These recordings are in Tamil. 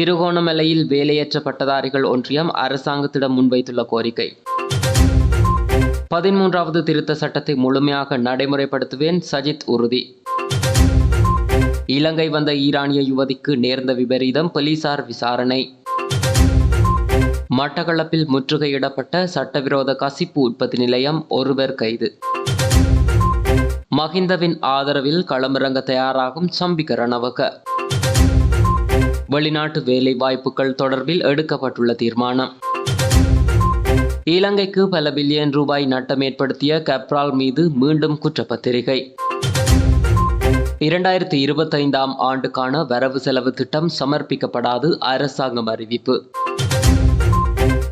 திருகோணமலையில் வேலையற்ற பட்டதாரிகள் ஒன்றியம் அரசாங்கத்திடம் முன்வைத்துள்ள கோரிக்கை. பதிமூன்றாவது திருத்த சட்டத்தை முழுமையாக நடைமுறைப்படுத்துவேன் சஜித் உறுதி. இலங்கை வந்த ஈரானிய யுவதிக்கு நேர்ந்த விபரீதம் போலீசார் விசாரணை. மட்டக்களப்பில் முற்றுகையிடப்பட்ட சட்டவிரோத கசிப்பு உற்பத்தி நிலையம் ஒருவர் கைது. மஹிந்தவின் ஆதரவில் களமிறங்க தயாராகும் சம்பிக்க ரணவக வெளிநாட்டு வேலை வாய்ப்புகள் தொடர்பில் எடுக்கப்பட்டுள்ள தீர்மானம். இலங்கைக்கு பல பில்லியன் ரூபாய் நட்டம் ஏற்படுத்திய கப்ரால் மீது மீண்டும் குற்றப்பத்திரிகை. இரண்டாயிரத்தி இருபத்தைந்தாம் ஆண்டுக்கான வரவு செலவு திட்டம் சமர்ப்பிக்கப்படாது அரசாங்கம் அறிவிப்பு.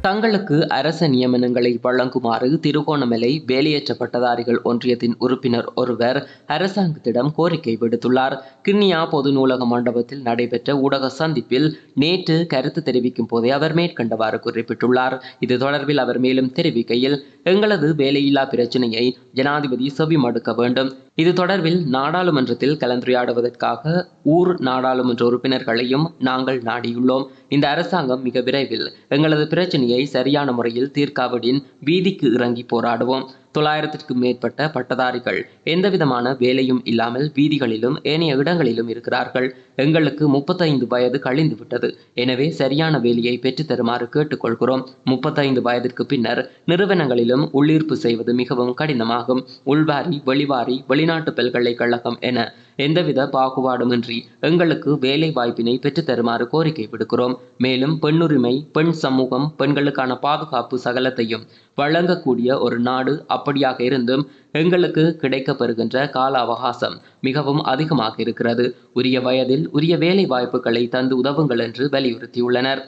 தங்களுக்கு அரச நியமனங்களை வழங்குமாறு திருகோணமலை வேலையற்ற பட்டதாரிகள் ஒன்றியத்தின் உறுப்பினர் ஒருவர் அரசாங்கத்திடம் கோரிக்கை விடுத்துள்ளார். கிண்ணியா பொது நூலக மண்டபத்தில் நடைபெற்ற ஊடக சந்திப்பில் நேற்று கருத்து தெரிவிக்கும் போதே அவர் மேற்கண்டவாறு குறிப்பிட்டுள்ளார். இது தொடர்பில் அவர் மேலும் தெரிவிக்கையில் எங்களது வேலையில்லா பிரச்சினையை ஜனாதிபதி செவிமடுக்க வேண்டும். இது தொடர்பில் நாடாளுமன்றத்தில் கலந்துரையாடுவதற்காக ஊர் நாடாளுமன்ற உறுப்பினர்களையும் நாங்கள் நாடியுள்ளோம். இந்த அரசாங்கம் மிக விரைவில் எங்களது பிரச்சனையை சரியான முறையில் தீர்க்காவிடின் வீதிக்கு இறங்கி போராடுவோம். தொள்ளாயிரத்திற்கும் மேற்பட்ட பட்டதாரிகள் எந்தவிதமான வேலையும் இல்லாமல் வீதிகளிலும் ஏனைய இடங்களிலும் இருக்கிறார்கள். எங்களுக்கு முப்பத்தைந்து வயது கழிந்து விட்டது எனவே சரியான வேலையை பெற்றுத்தருமாறு கேட்டுக்கொள்கிறோம். முப்பத்தைந்து வயதிற்கு பின்னர் நிறுவனங்களிலும் உள்ளீர்ப்பு செய்வது மிகவும் கடினமாகும். உள்வாரி வெளிவாரி வெளிநாட்டு பல்கலைக்கழகம் என எந்தவித பாகுபாடுமின்றி எங்களுக்கு வேலை வாய்ப்பினை பெற்றுத் தருமாறு கோரிக்கை விடுக்கிறோம். மேலும் பெண்ணுரிமை பெண் சமூகம் பெண்களுக்கான பாதுகாப்பு சகலத்தையும் வழங்கக்கூடிய ஒரு நாடு அப்படியாக இருந்தும் எங்களுக்கு கிடைக்கப்பெறுகின்ற கால அவகாசம் மிகவும் அதிகமாக இருக்கிறது. உரிய வயதில் உரிய வேலை வாய்ப்புகளை தந்து உதவுங்கள் என்று வலியுறுத்தியுள்ளனர்.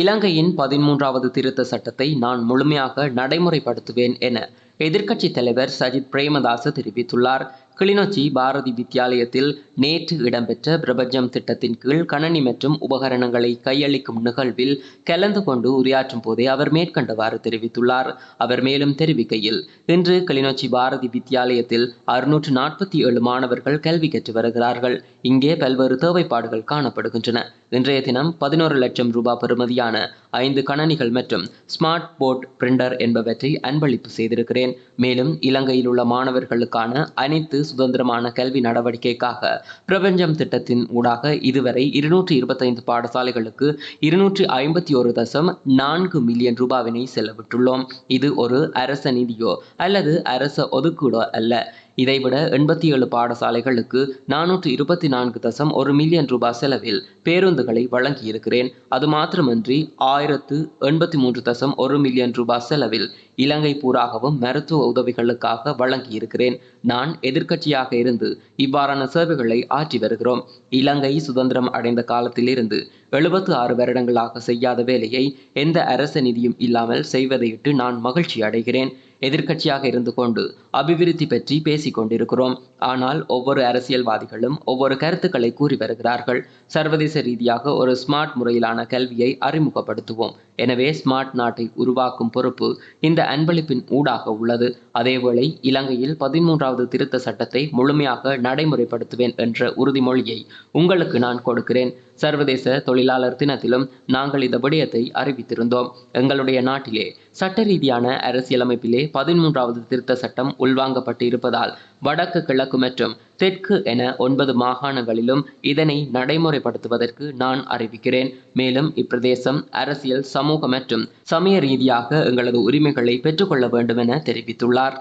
இலங்கையின் பதிமூன்றாவது திருத்த சட்டத்தை நான் முழுமையாக நடைமுறைப்படுத்துவேன் என எதிர்க்கட்சித் தலைவர் சஜித் பிரேமதாச தெரிவித்துள்ளார். கிளிநொச்சி பாரதி வித்தியாலயத்தில் நேற்று இடம்பெற்ற பிரபஞ்சம் திட்டத்தின் கீழ் கணனி மற்றும் உபகரணங்களை கையளிக்கும் நிகழ்வில் கலந்து கொண்டு உரையாற்றும் போதே அவர் மேற்கண்டவாறு தெரிவித்துள்ளார். அவர் மேலும் தெரிவிக்கையில் இன்று கிளிநொச்சி பாரதி வித்தியாலயத்தில் அறுநூற்று நாற்பத்தி ஏழு மாணவர்கள் கல்வி கற்று வருகிறார்கள். இங்கே பல்வேறு தேவைப்பாடுகள் காணப்படுகின்றன. இன்றைய தினம் பதினோரு லட்சம் ரூபாய் பெறுமதியான ஐந்து கணனிகள் மற்றும் ஸ்மார்ட் போர்ட் பிரிண்டர் என்பவற்றை அன்பளிப்பு செய்திருக்கிறேன். மேலும் இலங்கையில் உள்ள மாணவர்களுக்கான அனைத்து சுதந்திரமான கல்வி நடவடிக்கைக்காக பிரபஞ்சம் திட்டத்தின் ஊடாக இதுவரை இருநூற்றி இருபத்தைந்து பாடசாலைகளுக்கு இருநூற்றி ஐம்பத்தி ஒரு தசம் நான்கு மில்லியன் ரூபாவினை செலவிட்டுள்ளோம். இது ஒரு அரச நிதியோ அல்லது அரச ஒதுக்கீடோ அல்ல. இதைவிட எண்பத்தி ஏழு பாடசாலைகளுக்கு நானூற்று இருபத்தி நான்கு தசம் ஒரு மில்லியன் ரூபாய் செலவில் பேருந்துகளை வழங்கியிருக்கிறேன். அது மாத்திரமன்றி ஆயிரத்து எண்பத்தி மூன்று தசம் ஒரு மில்லியன் ரூபாய் செலவில் இலங்கை பூராகவும் மருத்துவ உதவிகளுக்காக வழங்கியிருக்கிறேன். நான் எதிர்க்கட்சியாக இருந்து இவ்வாறான சேவைகளை ஆற்றி வருகிறோம். இலங்கை சுதந்திரம் அடைந்த காலத்திலிருந்து எழுபத்து ஆறு வருடங்களாக செய்யாத வேலையை எந்த அரச நிதியும் இல்லாமல் செய்வதையிட்டு நான் மகிழ்ச்சி அடைகிறேன். எதிர்க்கட்சியாக இருந்து கொண்டு அபிவிருத்தி பற்றி பேசிக் கொண்டிருக்கிறோம். ஆனால் ஒவ்வொரு அரசியல்வாதிகளும் ஒவ்வொரு கருத்துக்களை கூறி வருகிறார்கள். சர்வதேச ரீதியாக ஒரு ஸ்மார்ட் முறையிலான கல்வியை அறிமுகப்படுத்துவோம். எனவே ஸ்மார்ட் நாட்டை உருவாக்கும் பொறுப்பு இந்த அன்பளிப்பின் ஊடாக உள்ளது. அதேவேளை இலங்கையில் பதிமூன்றாவது திருத்த சட்டத்தை முழுமையாக நடைமுறைப்படுத்துவேன் என்ற உறுதிமொழியை உங்களுக்கு நான் கொடுக்கிறேன். சர்வதேச தொழிலாளர் தினத்திலும் நாங்கள் இந்த விடயத்தை அறிவித்திருந்தோம். எங்களுடைய நாட்டிலே சட்ட ரீதியான அரசியலமைப்பிலே பதிமூன்றாவது திருத்த சட்டம் உள்வாங்கப்பட்டு இருப்பதால் வடக்கு கிழக்கு மற்றும் தெற்கு என ஒன்பது மாகாணங்களிலும் இதனை நடைமுறைப்படுத்துவதற்கு நான் அறிவிக்கிறேன். மேலும் இப்பிரதேசம் அரசியல் சமூக மற்றும் சமய ரீதியாக எங்களது உரிமைகளை பெற்றுக்கொள்ள வேண்டும் என தெரிவித்துள்ளார்.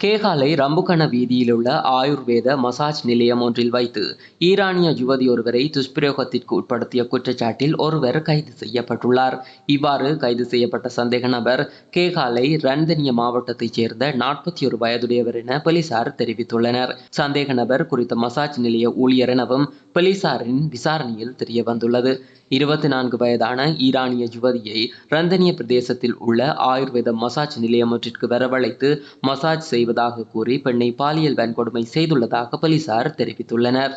கேகாலை ரம்புகண வீதியில் உள்ள ஆயுர்வேத மசாஜ் நிலையம் ஒன்றில் வைத்து ஈரானிய யுவதி ஒருவரை துஷ்பிரயோகத்திற்கு உட்படுத்திய குற்றச்சாட்டில் ஒருவர் கைது செய்யப்பட்டுள்ளார். இவ்வாறு கைது செய்யப்பட்ட சந்தேக நபர் கேகாலை ரன்தனிய மாவட்டத்தைச் சேர்ந்த நாற்பத்தி ஒரு வயதுடையவர் என போலீசார் தெரிவித்துள்ளனர். சந்தேக நபர் குறித்த மசாஜ் நிலைய ஊழியர் எனவும் போலீசாரின் விசாரணையில் தெரிய வந்துள்ளது இருபத்தி நான்கு வயதான ஈரானிய யுவதியை ரந்தனிய பிரதேசத்தில் உள்ள ஆயுர்வேத மசாஜ் நிலையம் ஒன்றிற்கு வரவழைத்து மசாஜ் செய்வதாக கூறி பெண்ணை பாலியல் வன்கொடுமை செய்துள்ளதாக போலீசார் தெரிவித்துள்ளனர்.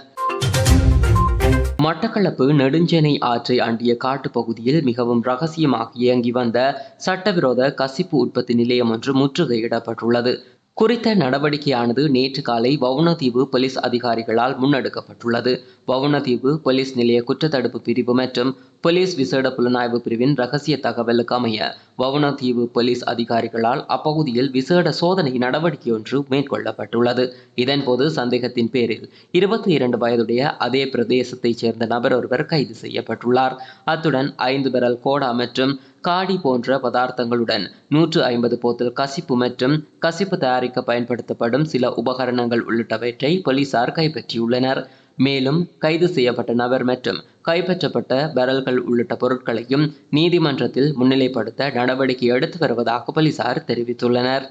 மட்டக்களப்பு நெடுஞ்சேனை ஆற்றை அண்டிய காட்டுப்பகுதியில் மிகவும் ரகசியமாக இயங்கி வந்த சட்டவிரோத கசிப்பு உற்பத்தி நிலையம் ஒன்று முற்றுகையிடப்பட்டுள்ளது. குறித்த நடவடிக்கையானது நேற்று காலை வவுணதீவு போலீஸ் அதிகாரிகளால் முன்னெடுக்கப்பட்டுள்ளது. வவுணதீவு போலீஸ் நிலைய குற்றத்தடுப்பு பிரிவு மற்றும் போலீஸ் விசேட புலனாய்வு பிரிவின் ரகசிய தகவலுக்கு அமைய வவுணதீவு போலீஸ் அதிகாரிகளால் அப்பகுதியில் விசேட சோதனை நடவடிக்கை ஒன்று மேற்கொள்ளப்பட்டுள்ளது. இதன்போது சந்தேகத்தின் பேரில் இருபத்தி இரண்டு வயதுடைய அதே பிரதேசத்தைச் சேர்ந்த நபர் ஒருவர் கைது செய்யப்பட்டுள்ளார். அத்துடன் ஐந்து பெரல் கோடா மற்றும் காடி போன்ற பதார்த்தங்களுடன் நூற்று ஐம்பது போத்தல் கசிப்பு மற்றும் கசிப்பு தயாரிக்க பயன்படுத்தப்படும் சில உபகரணங்கள் உள்ளிட்டவற்றை போலீசார் கைப்பற்றியுள்ளனர். மேலும் கைது செய்யப்பட்ட நபர் மற்றும் கைப்பற்றப்பட்ட பரல்கள் உள்ளிட்ட பொருட்களையும் நீதிமன்றத்தில் முன்னிலைப்படுத்த நடவடிக்கை எடுத்து வருவதாக போலீசார் தெரிவித்துள்ளனர்.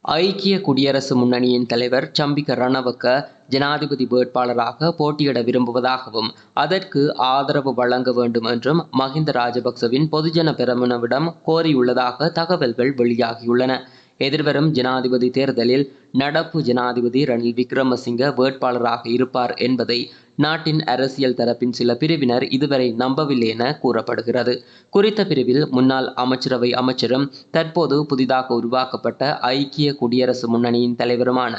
ஐக்கிய குடியரசு முன்னணியின் தலைவர் சம்பிக்க ரணவக்க ஜனாதிபதி வேட்பாளராக போட்டியிட விரும்புவதாகவும் அதற்கு ஆதரவு வழங்க வேண்டும் என்றும் மஹிந்த ராஜபக்சவின் பொதுஜன பெரமுனவிடம் கோரியுள்ளதாக தகவல்கள் வெளியாகியுள்ளன. எதிர்வரும் ஜனாதிபதி தேர்தலில் நடப்பு ஜனாதிபதி ரணில் விக்ரமசிங்க வேட்பாளராக இருப்பார் என்பதை நாட்டின் அரசியல் தரப்பின் சில பிரிவினர் இதுவரை நம்பவில்லை என கூறப்படுகிறது. குறித்த பிரிவில் முன்னாள் அமைச்சரவை அமைச்சரும் தற்போது புதிதாக உருவாக்கப்பட்ட ஐக்கிய குடியரசு முன்னணியின் தலைவருமான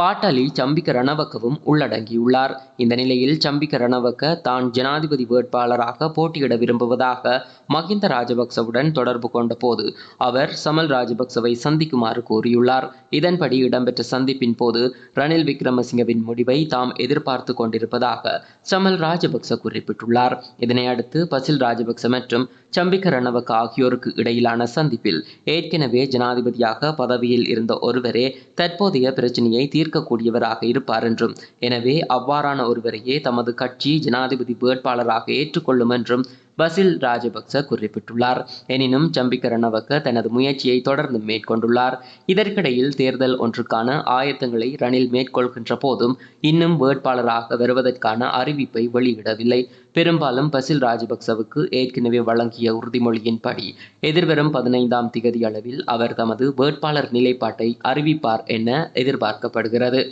பாட்டாளி சம்பிக்க ரணவக்கவும் உள்ளடங்கியுள்ளார். இந்த நிலையில் சம்பிக்க ரணவக்க தான் ஜனாதிபதி வேட்பாளராக போட்டியிட விரும்புவதாக மஹிந்த ராஜபக்சவுடன் தொடர்பு கொண்ட போது அவர் சமல் ராஜபக்சவை சந்திக்குமாறு கூறியுள்ளார். இதன்படி இடம்பெற்ற சந்திப்பின் போது ரணில் விக்ரமசிங்கவின் முடிவை தாம் எதிர்பார்த்து கொண்டிருப்பதாக சமல் ராஜபக்ச குறிப்பிட்டுள்ளார். இதனை அடுத்து பசில் ராஜபக்ச மற்றும் சம்பிக்க ரணவக்க ஆகியோருக்கு இடையிலான சந்திப்பில் ஏற்கனவே ஜனாதிபதியாக பதவியில் இருந்த ஒருவரே தற்போதைய பிரச்சனையை தீர்க்கக்கூடியவராக இருப்பார் என்றும் எனவே அவ்வாறான ஒருவரையே தமது கட்சி ஜனாதிபதி வேட்பாளராக ஏற்றுக்கொள்ளும் என்றும் பசில் ராஜபக்ச குறிப்பிட்டுள்ளார். எனினும் சம்பிக்க ரணவக்க தனது முயற்சியை தொடர்ந்து மேற்கொண்டுள்ளார். இதற்கிடையில் தேர்தல் ஒன்றுக்கான ஆயத்தங்களை ரணில் மேற்கொள்கின்ற போதும் இன்னும் வேட்பாளராக வருவதற்கான அறிவிப்பை வெளியிடவில்லை. பெரும்பாலும் பசில் ராஜபக்சவுக்கு ஏற்கனவே வழங்கிய உறுதிமொழியின்படி எதிர்வரும் பதினைந்தாம் திகதி அளவில் அவர் தமது வேட்பாளர் நிலைப்பாட்டை அறிவிப்பார் என எதிர்பார்க்கப்படுகிறது.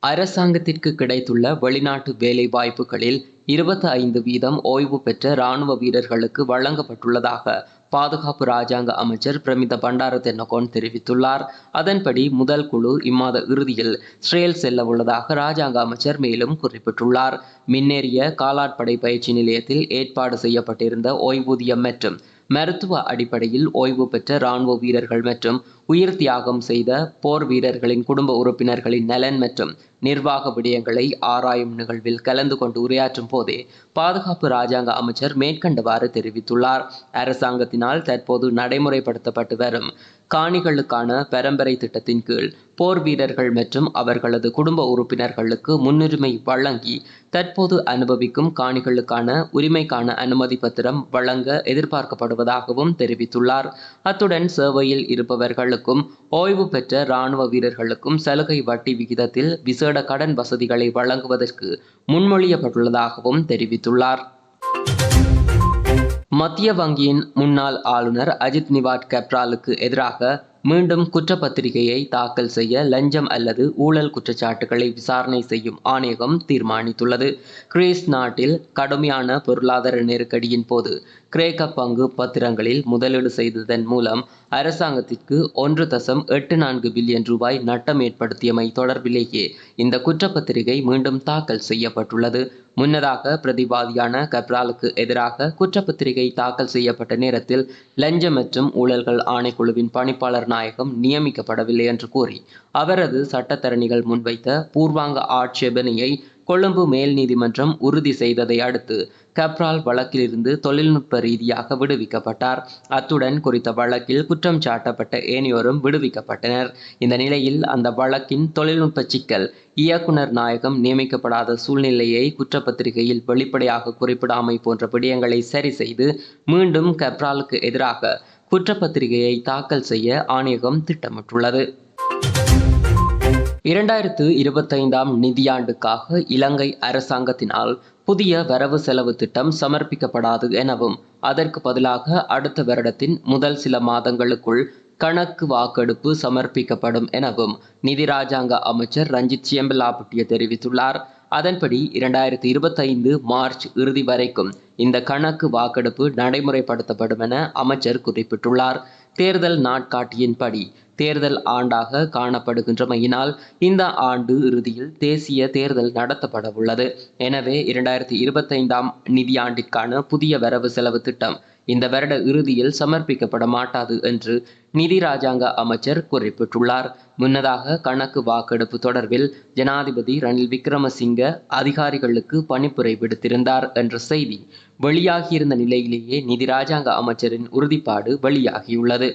அரசாங்கத்திற்கு கிடைத்துள்ள வெளிநாட்டு வேலை வாய்ப்புகளில் இருபத்தி ஐந்து வீதம் ஓய்வு பெற்ற இராணுவ வீரர்களுக்கு வழங்கப்பட்டுள்ளதாக பாதுகாப்பு ராஜாங்க அமைச்சர் பிரமித பண்டார தென்னகோன் தெரிவித்துள்ளார். அதன்படி முதல் குழு இம்மாத இறுதியில் ஸ்ரேல் செல்ல உள்ளதாக ராஜாங்க அமைச்சர் மேலும் குறிப்பிட்டுள்ளார். மின்னேறிய காலாட்படை பயிற்சி நிலையத்தில் ஏற்பாடு செய்யப்பட்டிருந்த ஓய்வூதியம் மற்றும் மருத்துவ அடிப்படையில் ஓய்வு பெற்ற இராணுவ வீரர்கள் மற்றும் உயிர் தியாகம் செய்த போர் வீரர்களின் குடும்ப உறுப்பினர்களின் நலன் மற்றும் நிர்வாக விடயங்களை ஆராயும் நிகழ்வில் கலந்து கொண்டு உரையாற்றும் போதே பாதுகாப்பு ராஜாங்க அமைச்சர் மேற்கண்டவாறு தெரிவித்துள்ளார். அரசாங்கத்தினால் தற்போது நடைமுறைப்படுத்தப்பட்டு வரும் காணிகளுக்கான பரம்பரை திட்டத்தின் கீழ் போர் வீரர்கள் மற்றும் அவர்களது குடும்ப உறுப்பினர்களுக்கு முன்னுரிமை வழங்கி தற்போது அனுபவிக்கும் காணிகளுக்கான உரிமைக்கான அனுமதி பத்திரம் வழங்க எதிர்பார்க்கப்படுவதாகவும் தெரிவித்துள்ளார். அத்துடன் சேவையில் இருப்பவர்களுக்கும் ஓய்வு பெற்ற இராணுவ வீரர்களுக்கும் சலுகை வட்டி விகிதத்தில் விசேட கடன் வசதிகளை வழங்குவதற்கு முன்மொழியப்பட்டுள்ளதாகவும் தெரிவித்துள்ளார். மத்திய வங்கியின் முன்னாள் ஆளுநர் அஜித் நிவாட் கெப்ராலுக்கு எதிராக மீண்டும் குற்றப்பத்திரிகையை தாக்கல் செய்ய லஞ்சம் அல்லது ஊழல் குற்றச்சாட்டுகளை விசாரணை செய்யும் ஆணையகம் தீர்மானித்துள்ளது. கிரீஸ் நாட்டில் கடுமையான பொருளாதார நெருக்கடியின் போது கிரேக்க பங்கு பத்திரங்களில் முதலீடு செய்ததன் மூலம் அரசாங்கத்திற்கு ஒன்று தசம் எட்டு நான்கு பில்லியன் ரூபாய் நட்டம் ஏற்படுத்தியமை தொடர்பிலேயே இந்த குற்றப்பத்திரிகை மீண்டும் தாக்கல் செய்யப்பட்டுள்ளது. முன்னதாக பிரதிவாதியான கப்ராலுக்கு எதிராக குற்றப்பத்திரிகை தாக்கல் செய்யப்பட்ட நேரத்தில் லஞ்சம் மற்றும் ஊழல்கள் ஆணைக்குழுவின் பணிப்பாளர் நாயகம் நியமிக்கப்படவில்லை என்று கூறி அவரது சட்டத்தரணிகள் முன்வைத்த பூர்வாங்க ஆட்சேபனையை கொழும்பு மேல் நீதிமன்றம் உறுதி செய்ததை அடுத்து கப்ரால் வழக்கிலிருந்து தொழில்நுட்ப ரீதியாக விடுவிக்கப்பட்டார். அத்துடன் குறித்த வழக்கில் குற்றம் சாட்டப்பட்ட ஏனையோரும் விடுவிக்கப்பட்டனர். இந்த நிலையில் அந்த வழக்கின் தொழில்நுட்ப சிக்கல் இயக்குனர் நாயகம் நியமிக்கப்படாத சூழ்நிலையை குற்றப்பத்திரிகையில் வெளிப்படையாக குறிப்பிடாமை போன்ற விடயங்களை சரி செய்து மீண்டும் கப்ராலுக்கு எதிராக குற்றப்பத்திரிகையை தாக்கல் செய்ய ஆணையகம் திட்டமிட்டுள்ளது. இரண்டாயிரத்து இருபத்தைந்தாம் நிதியாண்டுக்காக இலங்கை அரசாங்கத்தினால் புதிய வரவு செலவு திட்டம் சமர்ப்பிக்கப்படாது எனவும் அதற்கு பதிலாக அடுத்த வருடத்தின் முதல் சில மாதங்களுக்குள் கணக்கு வாக்கெடுப்பு சமர்ப்பிக்கப்படும் எனவும் நிதி ராஜாங்க அமைச்சர் ரஞ்சித் சியம்பலாபட்டிய தெரிவித்துள்ளார். அதன்படி இரண்டாயிரத்தி இருபத்தைந்து மார்ச் இறுதி வரைக்கும் இந்த கணக்கு வாக்கெடுப்பு நடைமுறைப்படுத்தப்படும் என அமைச்சர் குறிப்பிட்டுள்ளார். தேர்தல் நாட்காட்டியின்படி தேர்தல் ஆண்டாக காணப்படுகின்றமையினால் இந்த ஆண்டு இறுதியில் தேசிய தேர்தல் நடத்தப்படவுள்ளது. எனவே இரண்டாயிரத்தி இருபத்தைந்தாம் நிதியாண்டிற்கான புதிய வரவு செலவு திட்டம் இந்த வருட இறுதியில் சமர்ப்பிக்கப்பட மாட்டாது என்று நிதி ராஜாங்க அமைச்சர் குறிப்பிட்டுள்ளார். முன்னதாக கணக்கு வாக்கெடுப்பு தொடர்பில் ஜனாதிபதி ரணில் விக்ரமசிங்க அதிகாரிகளுக்கு பணிப்புரை விடுத்திருந்தார் என்ற செய்தி வெளியாகியிருந்த நிலையிலேயே நிதி ராஜாங்க அமைச்சரின் உறுதிப்பாடு வெளியாகியுள்ளது.